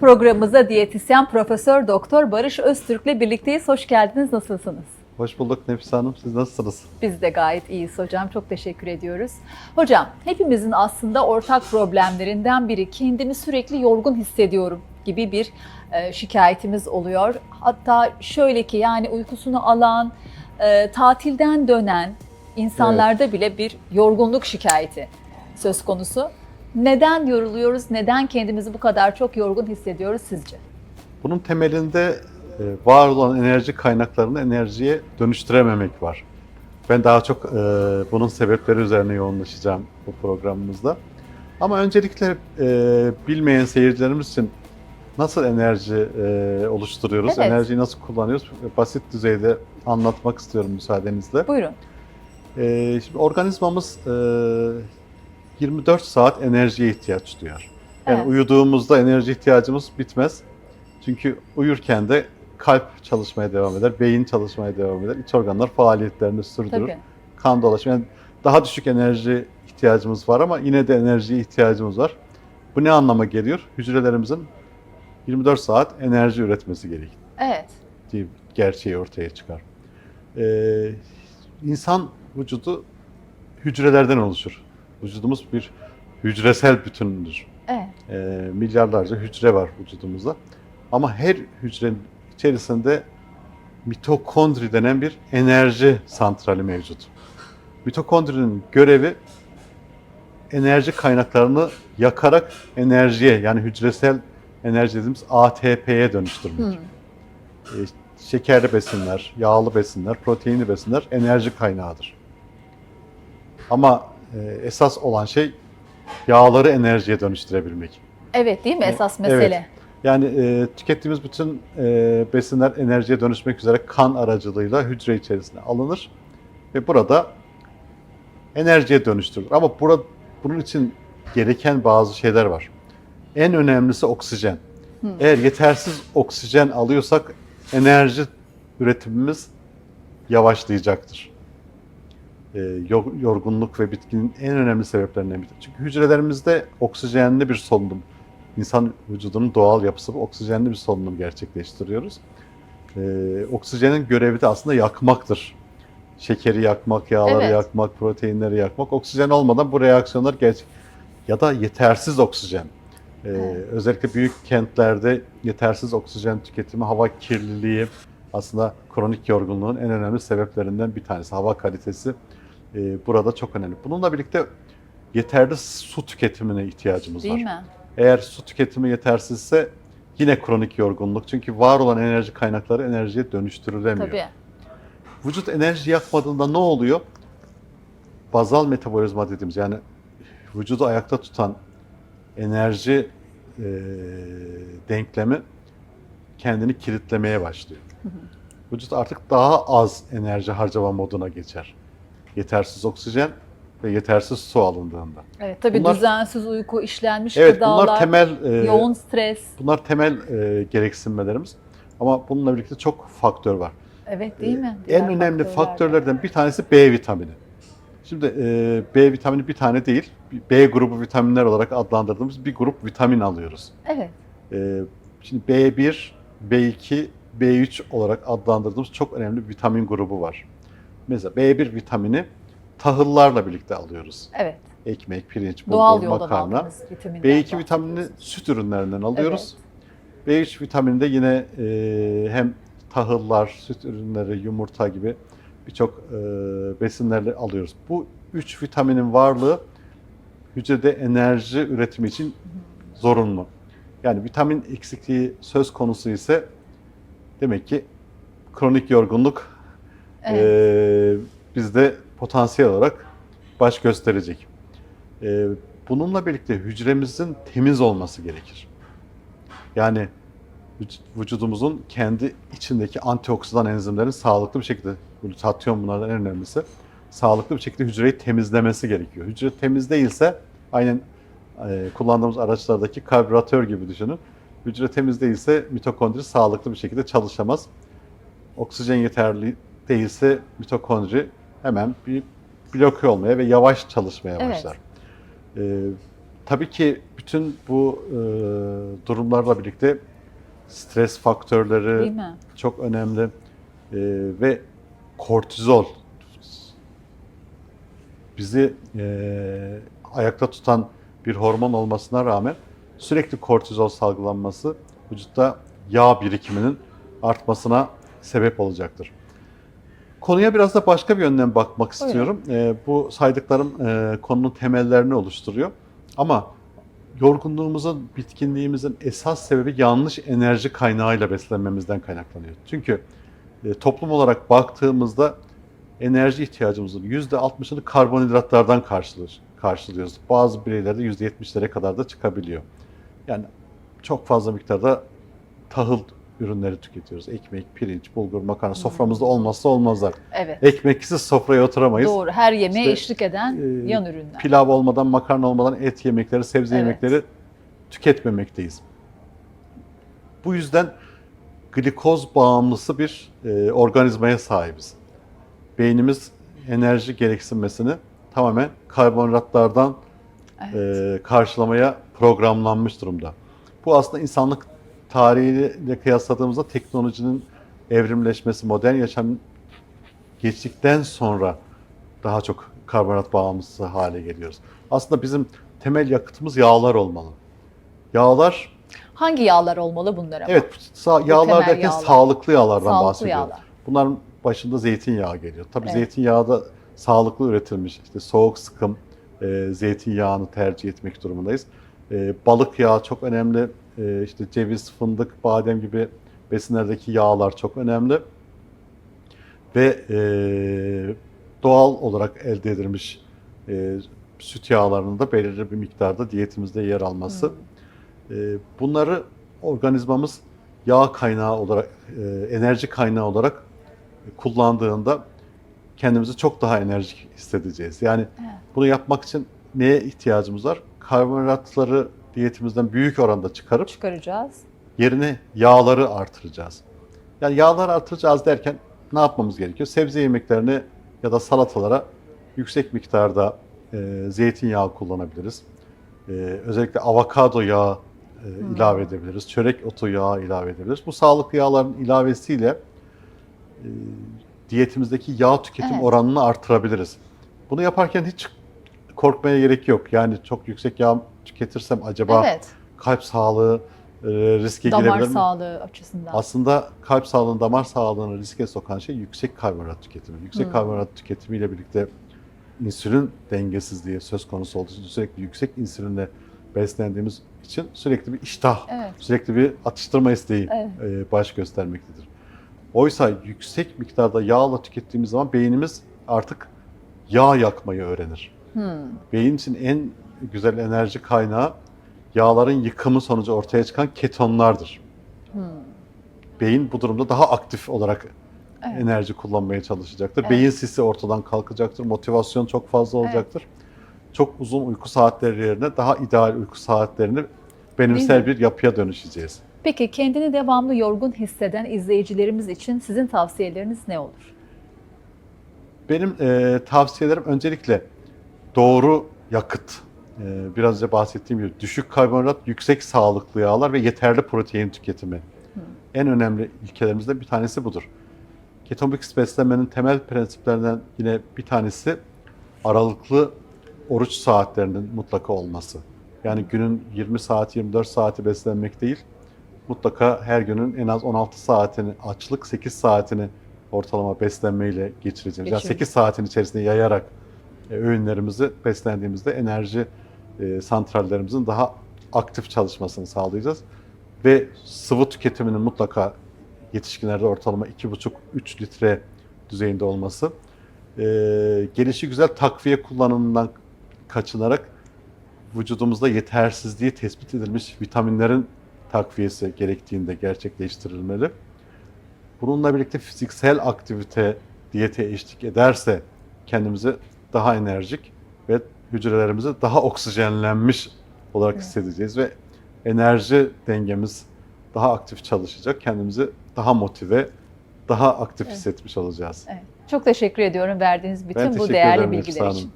Programımıza diyetisyen Profesör Doktor Barış Öztürk'le birlikteyiz. Hoş geldiniz. Nasılsınız? Hoş bulduk Nefise Hanım. Siz nasılsınız? Biz de gayet iyiyiz hocam. Çok teşekkür ediyoruz. Hocam, hepimizin aslında ortak problemlerinden biri kendimi sürekli yorgun hissediyorum gibi bir e, şikayetimiz oluyor. Hatta şöyle ki yani uykusunu alan, e, tatilden dönen insanlarda bile bir yorgunluk şikayeti söz konusu. Neden yoruluyoruz? Neden kendimizi bu kadar çok yorgun hissediyoruz sizce? Bunun temelinde e, var olan enerji kaynaklarını enerjiye dönüştürememek var. Ben daha çok e, bunun sebepleri üzerine yoğunlaşacağım bu programımızda. Ama öncelikle e, bilmeyen seyircilerimiz için nasıl enerji e, oluşturuyoruz, Evet. enerjiyi nasıl kullanıyoruz basit düzeyde anlatmak istiyorum müsaadenizle. Buyurun. E, şimdi organizmamız e, 24 saat enerjiye ihtiyaç duyar. Yani Evet. uyuduğumuzda enerji ihtiyacımız bitmez. Çünkü uyurken de kalp çalışmaya devam eder, beyin çalışmaya devam eder, iç organlar faaliyetlerini sürdürür, Tabii. kan dolaşımı. Yani daha düşük enerji ihtiyacımız var ama yine de enerjiye ihtiyacımız var. Bu ne anlama geliyor? Hücrelerimizin 24 saat enerji üretmesi gerekir Evet. diye gerçeği ortaya çıkar. Ee, insan vücudu hücrelerden oluşur. Vücudumuz bir hücresel bütündür. Evet. Ee, milyarlarca hücre var vücudumuzda. Ama her hücrenin içerisinde mitokondri denen bir enerji santrali mevcut. Mitokondrinin görevi enerji kaynaklarını yakarak enerjiye yani hücresel enerji dediğimiz ATP'ye dönüştürmek. Hmm. E, şekerli besinler, yağlı besinler, proteinli besinler enerji kaynağıdır. Ama e, esas olan şey yağları enerjiye dönüştürebilmek. Evet değil mi esas Evet. mesele? Yani e, tükettiğimiz bütün e, besinler enerjiye dönüşmek üzere kan aracılığıyla hücre içerisine alınır ve burada enerjiye dönüştürülür. Ama burada bunun için gereken bazı şeyler var. En önemlisi oksijen. Hmm. Eğer yetersiz oksijen alıyorsak enerji üretimimiz yavaşlayacaktır. E, yor- yorgunluk ve bitkinin en önemli sebeplerinden biri. Çünkü hücrelerimizde oksijenli bir solunum insan vücudunun doğal yapısı bu. Oksijenli bir solunum gerçekleştiriyoruz. Ee, oksijenin görevi de aslında yakmaktır. Şekeri yakmak, yağları Evet. yakmak, proteinleri yakmak. Oksijen olmadan bu reaksiyonlar gerçek ya da yetersiz oksijen. Ee, Evet. Özellikle büyük kentlerde yetersiz oksijen tüketimi, hava kirliliği aslında kronik yorgunluğun en önemli sebeplerinden bir tanesi. Hava kalitesi e, burada çok önemli. Bununla birlikte yeterli su tüketimine ihtiyacımız var. Değil mi? Eğer su tüketimi yetersizse yine kronik yorgunluk. Çünkü var olan enerji kaynakları enerjiye dönüştürülemiyor. Tabii. Vücut enerji yakmadığında ne oluyor? Bazal metabolizma dediğimiz yani vücudu ayakta tutan enerji e, denklemi kendini kilitlemeye başlıyor. Vücut artık daha az enerji harcama moduna geçer. Yetersiz oksijen ve yetersiz su alındığında. Evet tabii Bunlar- düzensiz uyku, işlenmiş Evet gıdalar, bunlar temel e, yoğun stres. Bunlar temel e, gereksinmelerimiz. Ama bununla birlikte çok faktör var. Evet değil mi? Ee, en Diğer önemli faktörler de. faktörlerden bir tanesi B vitamini. Şimdi e, B vitamini bir tane değil, B grubu vitaminler olarak adlandırdığımız bir grup vitamin alıyoruz. Evet. E, şimdi B1, B2, B3 olarak adlandırdığımız çok önemli bir vitamin grubu var. Mesela B1 vitamini tahıllarla birlikte alıyoruz. Evet. Ekmek, pirinç, Doğal bulgur, yoldan makarna. aldığımız vitaminden B2 vitaminini bahsediyoruz. süt ürünlerinden alıyoruz. B3 vitamini de yine e, hem tahıllar, süt ürünleri, yumurta gibi birçok e, besinlerle alıyoruz. Bu üç vitaminin varlığı hücrede enerji üretimi için zorunlu. Yani vitamin eksikliği söz konusu ise demek ki kronik yorgunluk Evet. e, bizde potansiyel olarak baş gösterecek. E, bununla birlikte hücremizin temiz olması gerekir. Yani vüc- vücudumuzun kendi içindeki antioksidan enzimlerin sağlıklı bir şekilde, glutatyon bunlardan en önemlisi, sağlıklı bir şekilde hücreyi temizlemesi gerekiyor. Hücre temiz değilse, aynen e, kullandığımız araçlardaki karbüratör gibi düşünün. Hücre temiz değilse mitokondri sağlıklı bir şekilde çalışamaz. Oksijen yeterli değilse mitokondri hemen bir bloke olmaya ve yavaş çalışmaya Evet. başlar. Ee, tabii ki bütün bu e, durumlarla birlikte stres faktörleri çok önemli E, ve kortizol bizi e, ayakta tutan bir hormon olmasına rağmen sürekli kortizol salgılanması vücutta yağ birikiminin artmasına sebep olacaktır. Konuya biraz da başka bir yönden bakmak Buyurun. istiyorum. E, bu saydıklarım e, konunun temellerini oluşturuyor. Ama yorgunluğumuzun, bitkinliğimizin esas sebebi yanlış enerji kaynağıyla beslenmemizden kaynaklanıyor. Çünkü e, toplum olarak baktığımızda enerji ihtiyacımızın %60'ını karbonhidratlardan karşılıyoruz. karşılıyoruz. Bazı bireylerde %70'lere kadar da çıkabiliyor. Yani çok fazla miktarda tahıl ürünleri tüketiyoruz. Ekmek, pirinç, bulgur, makarna soframızda olmazsa olmazlar. Evet. Ekmeksiz sofraya oturamayız. Doğru. Her yemeğe İşte, eşlik eden e, yan ürünler. Pilav olmadan, makarna olmadan et yemekleri, sebze Evet. yemekleri tüketmemekteyiz. Bu yüzden glikoz bağımlısı bir e, organizmaya sahibiz. Beynimiz enerji gereksinmesini tamamen karbonhidratlardan Evet. e, karşılamaya programlanmış durumda. Bu aslında insanlık tarihiyle kıyasladığımızda teknolojinin evrimleşmesi, modern yaşam geçtikten sonra daha çok karbonhidrat bağımlısı hale geliyoruz. Aslında bizim temel yakıtımız yağlar olmalı. Yağlar, Hangi yağlar olmalı bunlar ama? evet sa- yağlar derken yağlar. sağlıklı yağlardan Sağlıklı bahsediyorum. yağlar. Bunların başında zeytinyağı geliyor. Tabii Evet. zeytinyağı da sağlıklı üretilmiş. İşte soğuk sıkım e, zeytinyağını tercih etmek durumundayız. E, balık yağı çok önemli. E, işte ceviz, fındık, badem gibi besinlerdeki yağlar çok önemli. Ve e, doğal olarak elde edilmiş e, süt yağlarının da belirli bir miktarda diyetimizde yer alması. Hmm. E, bunları organizmamız yağ kaynağı olarak, e, enerji kaynağı olarak kullandığında kendimizi çok daha enerjik hissedeceğiz. Yani Evet. bunu yapmak için neye ihtiyacımız var? Karbonhidratları diyetimizden büyük oranda çıkarıp Çıkaracağız. yerine yağları artıracağız. Yani yağları artıracağız derken ne yapmamız gerekiyor? Sebze yemeklerini ya da salatalara yüksek miktarda e, zeytinyağı kullanabiliriz. E, özellikle avokado yağı e, Hmm. ilave edebiliriz. Çörek otu yağı ilave edebiliriz. Bu sağlıklı yağların ilavesiyle e, diyetimizdeki yağ tüketim Evet. oranını artırabiliriz. Bunu yaparken hiç korkmaya gerek yok. Yani çok yüksek yağ tüketirsem acaba Evet. kalp sağlığı e, riske Damar girebilir mi? sağlığı açısından. Aslında kalp sağlığını, damar sağlığını riske sokan şey yüksek karbonhidrat tüketimi. Yüksek Hmm. karbonhidrat tüketimiyle birlikte insülin dengesizliği söz konusu olduğu için sürekli yüksek insülinle beslendiğimiz için sürekli bir iştah, Evet. sürekli bir atıştırma isteği Evet. e, baş göstermektedir. Oysa yüksek miktarda yağla tükettiğimiz zaman beynimiz artık yağ yakmayı öğrenir. Hmm. Beyin için en güzel enerji kaynağı yağların yıkımı sonucu ortaya çıkan ketonlardır. Hmm. Beyin bu durumda daha aktif olarak Evet. enerji kullanmaya çalışacaktır. Evet. Beyin sisi ortadan kalkacaktır. Motivasyon çok fazla olacaktır. Çok uzun uyku saatleri yerine daha ideal uyku saatlerini benimsel bir yapıya dönüşeceğiz. Peki kendini devamlı yorgun hisseden izleyicilerimiz için sizin tavsiyeleriniz ne olur? Benim e, tavsiyelerim öncelikle doğru yakıt. E, biraz önce bahsettiğim gibi düşük karbonhidrat, yüksek sağlıklı yağlar ve yeterli protein tüketimi. En önemli ilkelerimizden bir tanesi budur. Ketobik beslenmenin temel prensiplerinden yine bir tanesi aralıklı oruç saatlerinin mutlaka olması. Yani günün 20 saat, 24 saati beslenmek değil, mutlaka her günün en az 16 saatini açlık, 8 saatini ortalama beslenmeyle geçireceğiz. Yani Geçiyoruz. 8 saatin içerisinde yayarak e, öğünlerimizi beslendiğimizde enerji e, santrallerimizin daha aktif çalışmasını sağlayacağız. Ve sıvı tüketiminin mutlaka yetişkinlerde ortalama 2,5-3 litre düzeyinde olması. E, gelişi güzel takviye kullanımından kaçınarak vücudumuzda yetersizliği tespit edilmiş vitaminlerin takviyesi gerektiğinde gerçekleştirilmeli. Bununla birlikte fiziksel aktivite diyete eşlik ederse kendimizi daha enerjik ve hücrelerimizi daha oksijenlenmiş olarak Evet. hissedeceğiz ve enerji dengemiz daha aktif çalışacak. Kendimizi daha motive, daha aktif Evet. hissetmiş olacağız. Evet. Çok teşekkür ediyorum verdiğiniz bütün bu değerli bilgiler için.